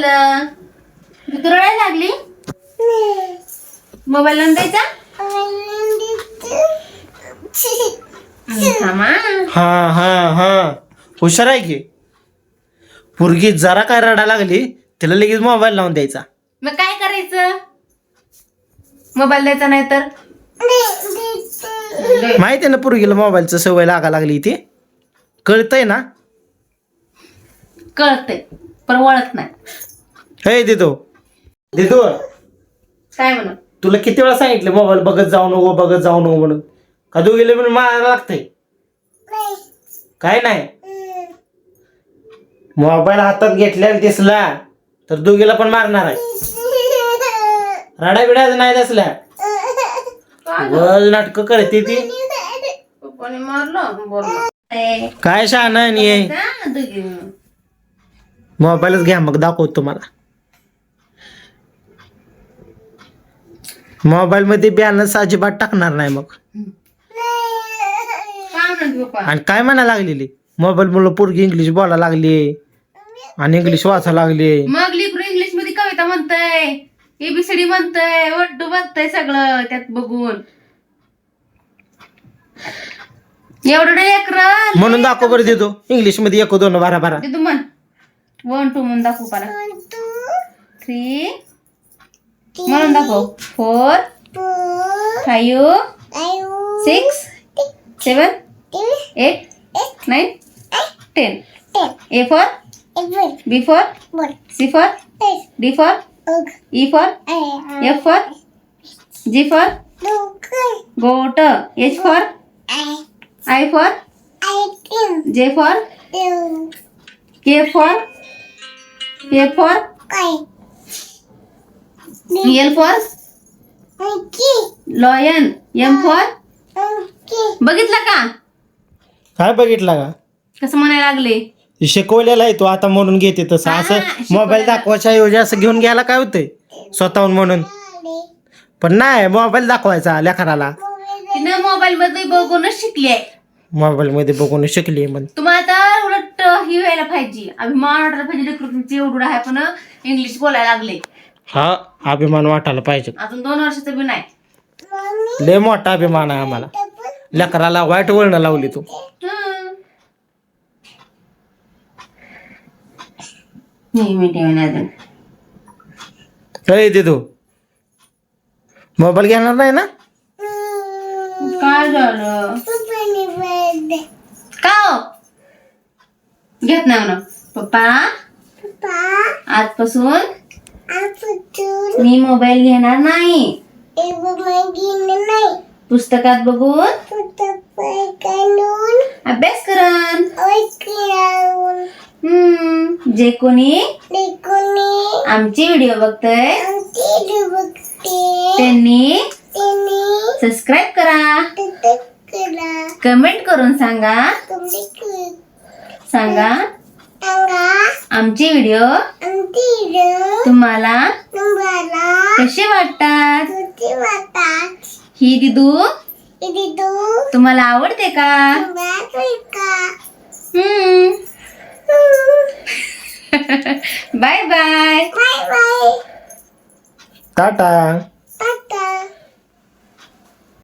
झालं? तू रडायला लागली? मोबाईल लावून द्यायचा? थांबा. हा हा हा. हुशार आहे की? पोरगी जरा काय रडा लागली तिला लगेच मोबाईल लावून द्यायचा. मग काय करायचं? मोबाईल द्यायचा नाही तर? माहिती आहे ना पोरगीला मोबाईलचं सवय लागा लागली ती? कळतंय ना? कळतंय. पण वळत नाही. हे देतो देतो काय म्हणून तुला किती वेळा सांगितलं मोबाईल बघत जाऊ नको बघत जाऊ नको म्हणून? का दोघीला म्हणून मारायला लागतंय? काय नाही. मोबाईल हातात घेतल्याला दिसला तर दोघीला पण मारणार आहे. रडा बिडायचं नाही दिसल्या बल नाटक करते ती. पप्पाने मारलं बोललं. काय हे? दोघी मिळून. मोबाईलच घ्या मग दाखवतो तुम्हाला. मोबाईल मध्ये बॅलन्स अजिबात टाकणार नाही मग. आणि काय म्हणा लागलेली? मोबाईल मुलं पोरगी इंग्लिश बोलायला लागली. आणि इंग्लिश वाचा लागली. मग लिकरू इंग्लिशमध्ये कविता म्हणतय एबीसीडी म्हणतय वड्डू म्हणतय सगळं त्यात बघून. एवढं लेकर म्हणून दाखव बरं देतो. इंग्लिशमध्ये एक दोन बारा बारा. तू म्हण. वन टू म्हणून दाखवू पाला. थ्री म्हणून दाखव. Four five six seven eight nine ten A for B for C for D for E for F for G for goat H for I for J for K for K for L for lion M for बघितलं का? काय बघितला का? कसं म्हणायला लागले? शिकवलेला आहे तो आता म्हणून घेते तसं. असं. मोबाईल दाखवायच्या ऐवजी असं घेऊन घ्यायला काय होतंय? स्वतःहून म्हणून. पण नाही मोबाईल दाखवायचा लेकराला. तिनं मोबाईल मध्ये बघूनच शिकली आहे. मोबाईल मध्ये बघून शिकली म्हण. तुम्हाला ही व्हायला पाहिजे. अभिमान वाटायला पाहिजे लेकरं तुमची एवढं आहे पण इंग्लिश बोलायला लागले. हा अभिमान वाटायला पाहिजे. अजून दोन वर्षाचं बी नाही. लय मोठा अभिमान आहे आम्हाला. लेकराला वाईट वळण लावली तू. हं. नाही अजून. देतो मोबाईल घेणार नाही ना? काय झालं? का हो? घेत नाही म्हणा. पप्पा आजपासून मी मोबाईल घेणार नाही. पुस्तकात बघून अभ्यास करन. हम्म जे कोणी आमचे व्हिडिओ बघतय त्यांनी सबस्क्राईब करा. कमेंट करून सांगा. सांगा. आमचे व्हिडिओ तुम्हाला कसे वाटतात? ही दिदू तुम्हाला आवडते का? हम्म. Bye bye. टाटा.